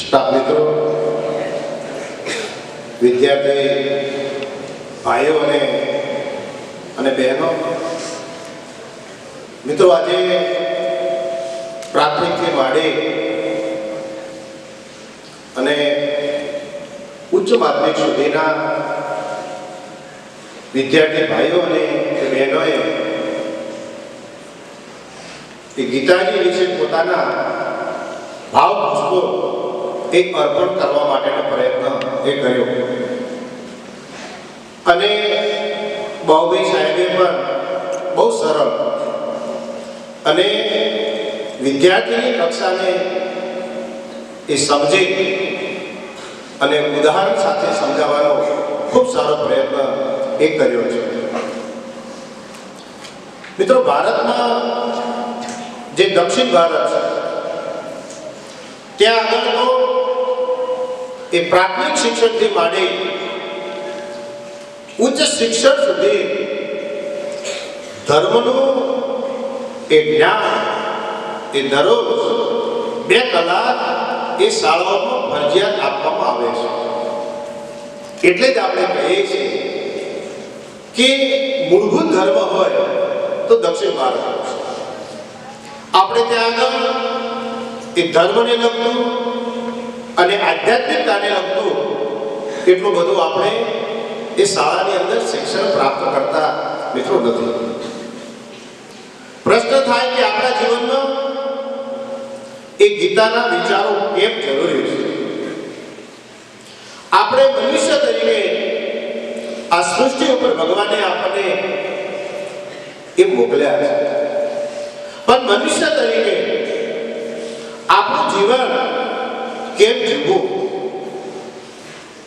Staff મિત્રો, વિદ્યાર્થી ભાઈઓ અને અને બહેનો, મિત્રો આજે પ્રાથમિકથી માંડે અને ઉચ્ચ માધ્યમિક સુધીના વિદ્યાર્થી ભાઈઓ અને બહેનોએ એ ગીતાજી વિશે પોતાના ભાવ પુષ્પો એક અર્પણ કરવા માટેનો પ્રયત્ન એ કર્યો. અને બાહુભાઈ સાહેબે પણ બહુ સરળ અને વિદ્યાર્થીની કક્ષાને એ સમજે અને ઉદાહરણ સાથે સમજાવવાનો ખૂબ સારો પ્રયત્ન એ કર્યો છે. મિત્રો, ભારતમાં જે દક્ષિણ ભારત છે, ત્યાં આગળ તો એ પ્રાથમિક શિક્ષણથી માંડી ઉચ્ચ શિક્ષણ સુધી ધર્મનું એ જ્ઞાન, એ દરરોજ બે કલાક એ શાળાઓમાં ફરજિયાત આપવામાં આવે છે. એટલે જ આપણે કહીએ છીએ કે મૂળભૂત ધર્મ હોય તો દક્ષિણ ભારત આપણે ત્યાં આગળ એ ધર્મને લગતું અને આધ્યાત્મિકતાને લગતું એટલું બધું આપણે એ શાળાની અંદર શિક્ષણ પ્રાપ્ત કરતા મિત્રો નથી. પ્રશ્ન થાય કે આપણા જીવનમાં એ ગીતાના વિચારો કેમ જરૂરી છે? આપણે મનુષ્ય તરીકે આ સૃષ્ટિ ઉપર ભગવાને આપણને એ મોકલ્યા છે. પણ મનુષ્ય તરીકે આપણું જીવન કેમ જીવવું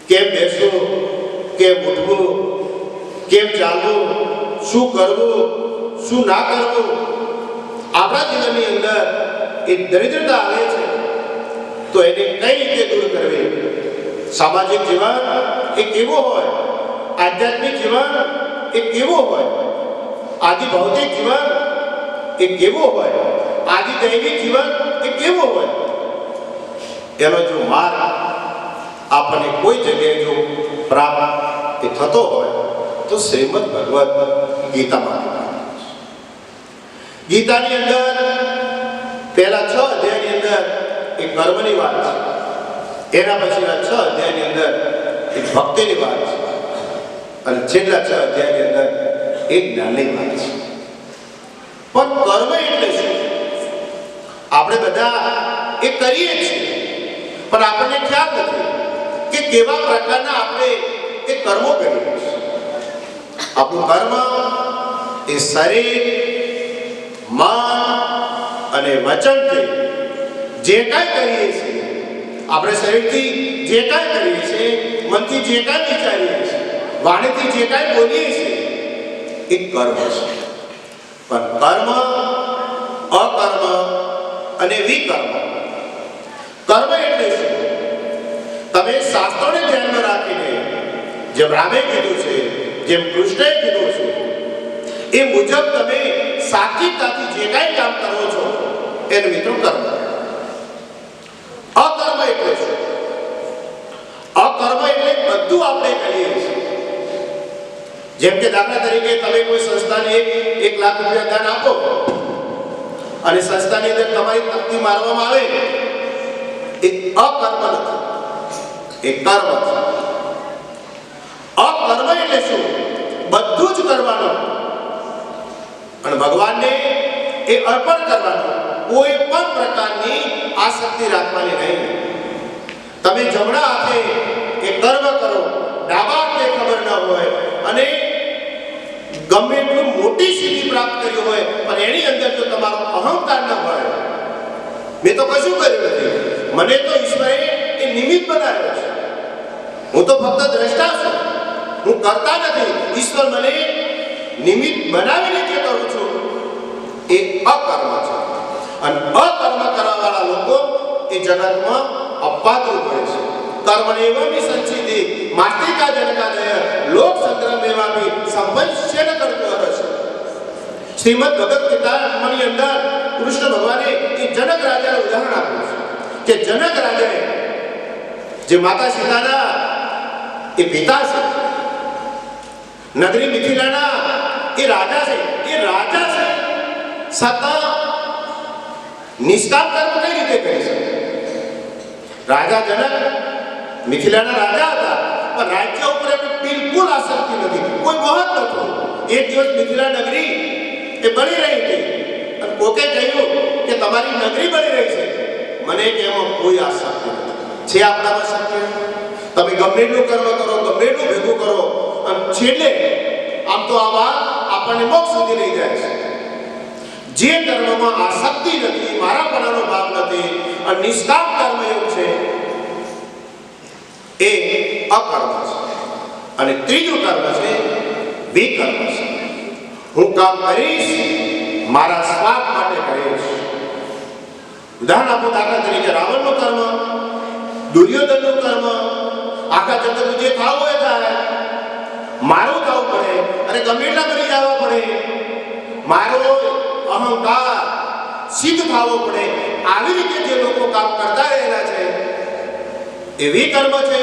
કેમ બેસવું કેમ ઉઠવું? કેમ ચાલવું? શું કરવું? શું ના કરવું? આપણા જીવનની અંદર એ દરિદ્રતા આવે છે, તો એને કઈ રીતે દૂર કરવી? સામાજિક જીવન એ કેવો હોય, આધ્યાત્મિક જીવન એ કેવો હોય, આદિ ભૌતિક જીવન એ કેવો હોય, આદિ દૈવિક જીવન એ કેવો હોય. એનો જો માર્ગ આપણને કોઈ જગ્યાએ જો પ્રાપ્ત થતો હોય, તો શ્રીમદ ભગવત ગીતામાં ગીતાની અંદર પહેલા છ અધ્યાયની અંદર એ કર્મની વાત છે. એના પછીના છ અધ્યાયની અંદર એ ભક્તિની વાત છે. અને છેલ્લા છ અધ્યાયની અંદર એ જ્ઞાનની વાત છે. પણ કર્મ એટલે શું? આપણે બધા એ કરીએ છીએ. પણ આપણને ખ્યાલ નથી કે કેવા પ્રકારના આપણે એ કર્મો કરીએ આપણું કર્મ એ શરીર, મન અને વચનથી જે કાંઈ કરીએ છીએ, આપણે શરીરથી જે કાંઈ કરીએ છીએ, મનથી જે કાંઈ વિચારીએ છીએ, વાણીથી જે કાંઈ બોલીએ છીએ, એ કર્મ છે. પણ કર્મ, અકર્મ અને વિકર્મ, કર્મ એટલે જેમ રામે કીધું છે, જેમ કૃષ્ણએ કીધું છે, એ મુજબ તમે સાત્વિકતાથી જે કાંઈ કામ કરો છો, એને મિત્રો કર્મ અકર્મ એટલે શું? અકર્મ એટલે બધું આપણે કરીએ છીએ. જેમ કે દાખલા તરીકે તમે કોઈ સંસ્થાને એક એક લાખ રૂપિયા દાન આપો, અને સંસ્થાની અંદર તમારી તકતી મારવામાં આવે, એ અકર્મ નથી, એ કર્મ છે અકર્મ એટલે શું? બધું જ કરવાનું. પણ ભગવાનને એ અર્પણ કરવાનું. કોઈ પણ પ્રકારની આસક્તિ રાખવાની નહીં. તમે જમણા હાથે એ કર્મ કરો, ડાબા હાથે ખબર ન હોય, અને ગમે એટલું મોટી સિદ્ધિ પ્રાપ્ત કરી હોય, પણ એની અંદર જો તમારો અહંકાર ન હોય. મેં તો કશું કર્યું નથી. મને તો ઈશ્વરે એ નિમિત્ત બનાવ્યો છે. હું તો ફક્ત દ્રષ્ટા છું. હું કરતા નથી. ઈશ્વર મને નિમિત્ત બનાવીને જે કરું છું, એ અકર્મ છે. અને અકર્મ કરવાવાળા લોકો એ જગતમાં અપાત્ર હોય છે. કર્મણેવમિ સંચિતિ માતિકા જનકાદય લોક સંગ્રહ મેવાપી સંપન્ન કરતો હશે શ્રીમદ ભગવદ ગીતાની અંદર કૃષ્ણ ભગવાને એ જનક રાજાનું ઉદાહરણ આપ્યું છે. કે જનક રાજાએ જે માતા સીતાના એ પિતા છે નગરી મિથિલાના એ રાજા છે એ રાજા છે છતાં નિષ્કામ કર્મ કઈ રીતે કરી શકે રાજા જનક મિથિલાના રાજા હતા પણ રાજ્ય ઉપર એમને બિલકુલ આસક્તિ નથી કોઈ મોહ જ નહોતો એક દિવસ મિથિલા નગરી એ બની રહી હતી અને કોકે કહ્યું કે તમારી નગરી બની રહી છે મને કે એમાં કોઈ આસક્તિ નથી છે આપણામાં શક્તિ તમે ગમે એટલું કર્મ કરો ગમે એટલું ભેગું કરો અને છેલ્લે આમ તો આ વાત આપણને મોક્ષ સુધી લઈ જાય છે. જે કર્મમાં આસક્તિ નથી મારાપણાનો ભાવ નથી અને નિષ્કામ કર્મયોગ છે, એ અકર્મ છે. અને ત્રીજું કર્મ છે, વિકર્મ છે. હું કામ કરીશ, મારા સ્વાર્થ માટે કરીશ. ઉદાહરણ આપો દાખલા તરીકે, રાવણનું કર્મ, દુર્યોધનનું કર્મ, આખા જગતનું જે થાવ હોય થાય. મારું થવું પડે અને ગમે એટલા કરી જવા પડે. મારો અહંકાર સિદ્ધ થવો પડે. આવી રીતે જે લોકો કામ કરતા રહેલા છે, એવી કર્મ છે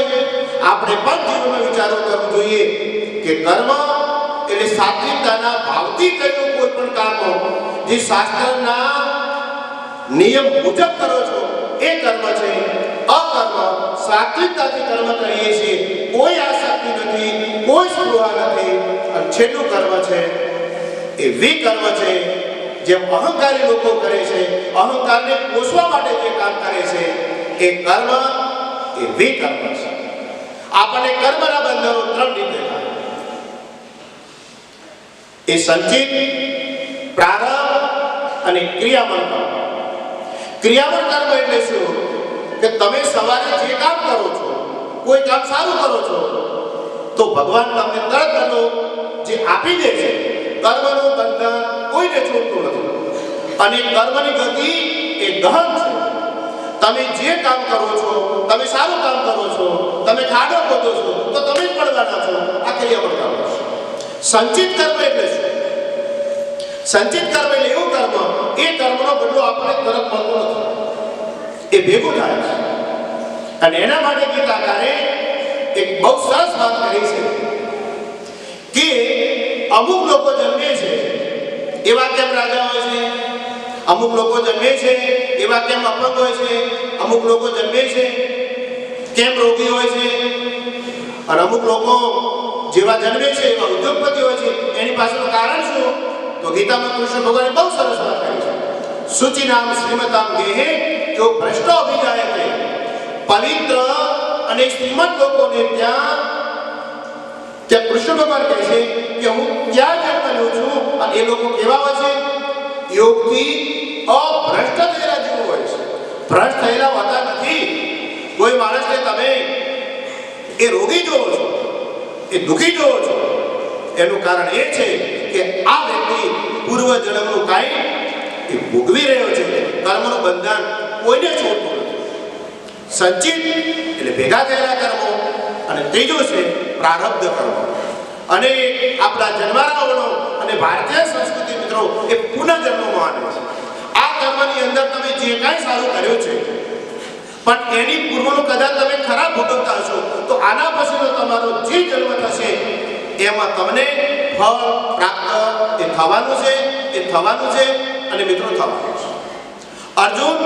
આપણે પણ જીવનમાં વિચારો કરવું જોઈએ કે કર્મ એટલે સાત્વિકતાના ભાવથી કરેલું કોઈ પણ કામ. જે શાસ્ત્રના નિયમ મુજબ કરો છો, એ કર્મ છે. અકર્મ, સાત્વિકતાથી કર્મ કરીએ છીએ. કોઈ કોઈ સ્પૃહા નથી અને છેલ્લું કર્મ છે એ વિકર્મ છે જે અહંકારી લોકો કરે છે, અહંકારને પોષવા માટે જે કામ કરે છે, એ કર્મ, એ વિકર્મ છે. આપણને કર્મના બંધનો ત્રણ રીતે એ સંચિત, પ્રારંભ અને ક્રિયામણ કર્મ. ક્રિયામણ કર્મ એટલે શું? કે તમે સવારે જે કામ કરો છો, કોઈ કામ સારું કરો છો તો ભગવાન તમને તરત એનો જે આપી દે છે, કર્મનું બંધન કોઈને છોડતું નથી. અને કર્મની ગતિ એ ગહન છે. તમે જે કામ કરો છો, તમે સારું કામ કરો છો, તમે ખાડો ખોદો છો, તો તમે જ પડવાના છો, આ ક્રિયામણ પડતા છે. સંચિત કર્મ એટલે શું? સંચિત કર્મ એટલે એવું કર્મ, એ કર્મનો બદલો આપણે તરત મળતો નથી. એ ભેગું થાય છે. અને એના માટે ગીતાકારે એક બહુ સરસ વાત કરી છે કે અમુક લોકો જન્મે છે એવા કેમ રાજા હોય છે? અમુક લોકો જન્મે છે એવા કેમ અપંગ હોય છે? અમુક લોકો જન્મે છે, કેમ રોગી હોય છે? અને અમુક લોકો જેવા જન્મે છે, એવા ઉદ્યોગપતિ હોય છે, એની પાછળનું કારણ શું? તો ગીતામાં કૃષ્ણ ભગવાને બહુ સરસ વાત કરી છે. સૂચિ નામ શ્રીમતામ ગેહે, જો ભ્રષ્ટ અભિજાયતે, પવિત્ર અને શ્રીમંત લોકોને ત્યાં ત્યાં કૃષ્ણ ભગવાન કહે છે કે હું ક્યાં જન્મ લઉં છું અને એ લોકો કેવા હોય છે? યોગથી અભ્રષ્ટ થયેલા જેવું હોય છે. ભ્રષ્ટ થયેલા હોતા નથી. કોઈ માણસને તમે એ રોગી જોવો છો, એ દુઃખી જોવો છો, એનું કારણ એ છે કે આ વ્યક્તિ પૂર્વ જન્મનું કાંઈ એ ભોગવી રહ્યો છે. કર્મનું બંધન કોઈને છોડતું સંચિત એટલે ભેગા થયેલા કર્મો અને ત્રીજો છે પ્રારબ્ધ કર્મો. અને આપણા જન્મારાઓનો અને ભારતીય સંસ્કૃતિ મિત્રો એ પુનઃજન્મ માને છે. આ કર્મની અંદર તમે જે કાંઈ સારું કર્યું છે, પણ એની પૂર્વનું કદાચ તમે ખરાબ ભોગવતા હશો, તો આના પછીનો તમારો જે જન્મ થશે, એમાં તમને ફળ પ્રાપ્ત, એ થવાનું છે, એ થવાનું છે, અને મિત્રો થવાનું છે. અર્જુન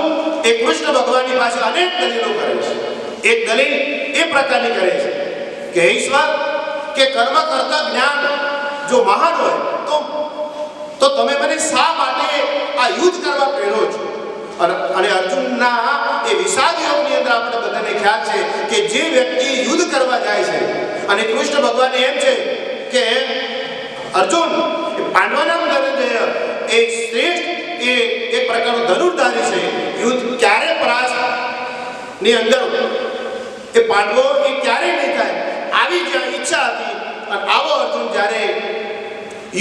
એ કૃષ્ણ ભગવાનની પાસે અનેક દલીલો કરે છે. એક દલીલ એ પ્રકારની કરે છે કે ઈશ્વર, કે કર્મ કરતા જ્ઞાન જો મહાન હોય, તો તો તમે મને શા માટે આ યુદ્ધ કરવા પ્રેરો છો? અને અર્જુનના એ વિષાદ યોગની અંદર આપણે બધાને ખ્યાલ છે કે જે વ્યક્તિ યુદ્ધ કરવા જાય છે, અને કૃષ્ણ ભગવાન એમ છે કે અર્જુન પાંડવાના અંદર એ શ્રેષ્ઠ પ્રકારનું ધનુર્ધારી છે, યુદ્ધ ક્યારે પરાસની અંદર એ પાંડવો એ ક્યારે નહીં થાય. આવી જ્યાં ઈચ્છા હતી અને આવો અર્જુન જ્યારે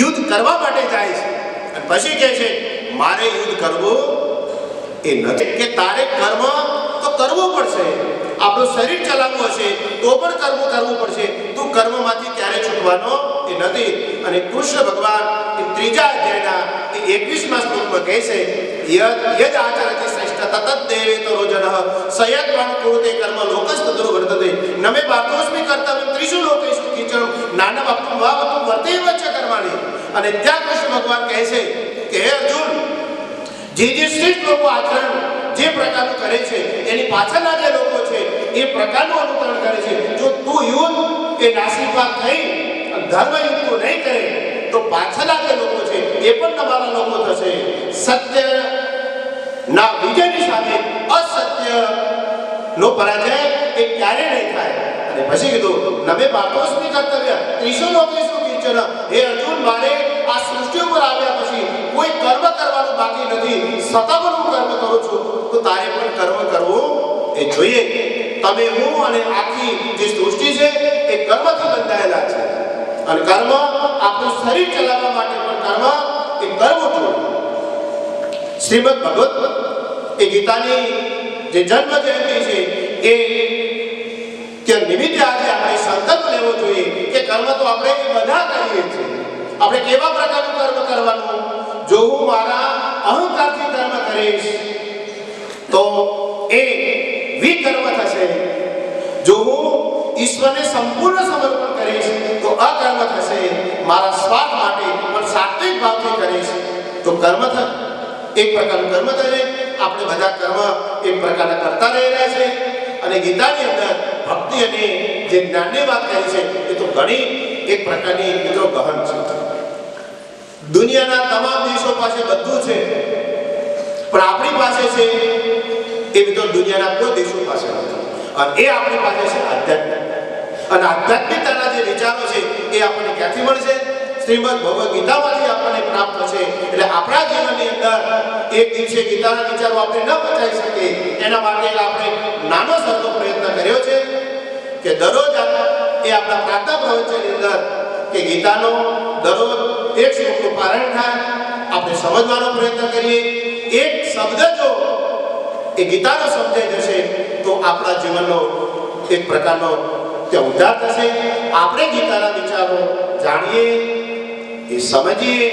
યુદ્ધ કરવા માટે જાય છે, અને પછી કહે છે, મારે યુદ્ધ કરવું એ નથી. કે તારે કર્મ તો કરવું પડશે, આપણું શરીર ચલાવવું હશે, તો પણ કર્મ કરવું પડશે. તું કર્મમાંથી ક્યારે છૂટવાનો એ નથી. અને કૃષ્ણ ભગવાન એ ત્રીજા અધ્યાયના એકવીસમાં શ્લોકમાં કહે છે અર્જુન, જે જે શ્રેષ્ઠ લોકો આચરણ જે પ્રકારનું કરે છે, એની પાછળના જે લોકો છે, એ પ્રકારનું અનુકરણ કરે છે. જો તું યુદ્ધ એ નાસીપાત થઈ અને ધર્મ યુદ્ધ નહીં કરે, તો પાછળના એ પણ તમારા લોકો થશે. સત્ય ના વિજયની સાથે અસત્ય નો પરાજય એ ક્યારે નહીં થાય. અને પછી કીધું, નમે પાર્થોસ્મી કર્તવ્ય, ત્રીસો લોકેશો કિંચન હે અર્જુન, મારે આ સૃષ્ટિ ઉપર આવ્યા પછી કોઈ કર્મ કરવાનું બાકી નથી. પણ હું કર્મ કરું છું. તો તારે પણ કર્મ કરવું એ જોઈએ. તમે હું અને આખી જે સૃષ્ટિ છે એ કર્મથી બંધાયેલા છે. અને કર્મ આપણું શરીર ચલાવવા એ કરવું જોઈએ શ્રીમદ ભગવત એ ગીતાની જે જન્મ જયંતિ છે એ કે નિમિત્તે આજે આપણે સંકલ્પ લેવો જોઈએ કે કર્મ તો આપણે બધા કરીએ છીએ. આપણે કેવા પ્રકારનું કર્મ કરવાનું? જો હું મારા અહંકારથી કર્મ કરીશ, તો એ વિકર્મ થશે. જો હું ઈશ્વરને સંપૂર્ણ સમર્પણ કરીશ, તો અકર્મ થશે. મારા સ્વાર્થ માટે પણ સાત્વિક ભાવથી કરીશ તો કર્મ થાય એક પ્રકારનું કર્મ થશે આપણે બધા કર્મ એક પ્રકારના કરતા રહી રહ્યા છે અને ગીતાની અંદર ભક્તિ અને જે જ્ઞાનની વાત કરી છે, એ તો ઘણી એક પ્રકારની મિત્રો ગહન છે. દુનિયાના તમામ દેશો પાસે બધું છે. પણ આપણી પાસે છે એ મિત્રો દુનિયાના કોઈ દેશો પાસે નથી. અને એ આપણી પાસે છે આધ્યાત્મિક. અને આધ્યાત્મિકતાના જે વિચારો છે, એ આપણને ક્યાંથી મળશે? શ્રીમદ ભગવદ્ ગીતામાંથી આપણને પ્રાપ્ત છે. એટલે આપણા જીવનની અંદર એક દિવસે ગીતાના વિચારો આપણે ન પચાવી શકીએ. એના માટે આપણે નાનો સરખો પ્રયત્ન કર્યો છે કે દરરોજ એ આપણા પ્રાર્થના પ્રવચનની અંદર કે ગીતાનો દરરોજ એક શ્લોકનું પારણ થાય. આપણે સમજવાનો પ્રયત્ન કરીએ. એક શબ્દ જો એ ગીતાનો સમજાઈ જશે તો આપણા જીવનનો એક પ્રકારનો ત્યાં ઉદ્ધાર થશે. આપણે ગીતાના વિચારો જાણીએ. એ સમજીએ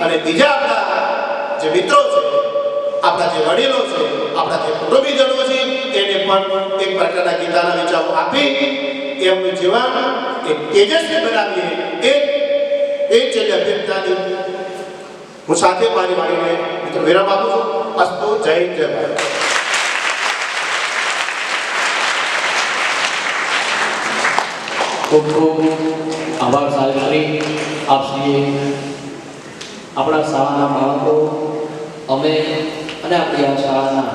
અને બીજા આપણા જે મિત્રો છે, આપણા જે વડીલો છે, આપણા જે કુટુંબીજનો છે, એને પણ એક પ્રકારના ગીતાના વિચારો આપી એમનું જીવન એ તેજસ્વી બનાવીએ. એ એ જે અભ્યર્થનાની હું સાથે મારી વાણીને મિત્રો વિરામ આપું છું. અસ્તુ જય જય ભારત. ખૂબ ખૂબ આભાર સાહેબશ્રી આપશ્રીએ આપણા શાળાના બાળકો, અમે અને આપણી આ શાળાના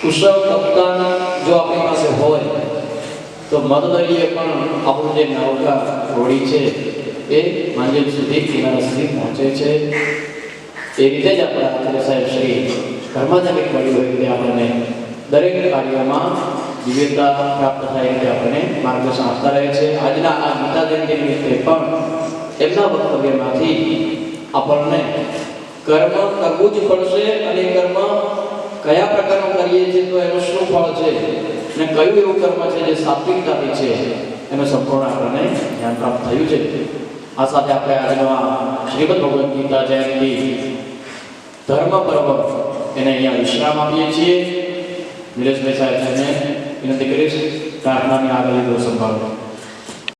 કુશળ કપ્તાન જો આપણી પાસે હોય, તો મતદરીએ પણ આપણું જે નવકા ઘોડી છે, એ મંજિલ સુધી કિનારા સુધી પહોંચે છે. એ રીતે જ આપણા આચાર્ય સાહેબ શ્રી કંઈક મળ્યું હોય તે આપણને દરેક કાર્યમાં દિવ્યતા પ્રાપ્ત થાય એટલે આપણને માર્ગદર્શન આપતા રહે છે. આજના આ ગીતા જયંતિ નિમિત્તે પણ એમના વક્તવ્યમાંથી આપણને કર્મ કરવું જ પડશે અને કર્મ કયા પ્રકારનું કરીએ છીએ તો એનું શું ફળ છે અને કયું એવું કર્મ છે જે સાત્વિકતાથી છે એનું સંપૂર્ણ આપણને ધ્યાન પ્રાપ્ત થયું છે. આ સાથે આપણે આજનો આ શ્રીમદ ભગવદ્ ગીતા જયંતિ ધર્મ પર્વ એને અહીંયા વિશ્રામ આપીએ છીએ. નિલેશભાઈ સાહેબ સાહેબને વિનંતી કરીશ પ્રાર્થનાની આગળ લીધો સંભાળો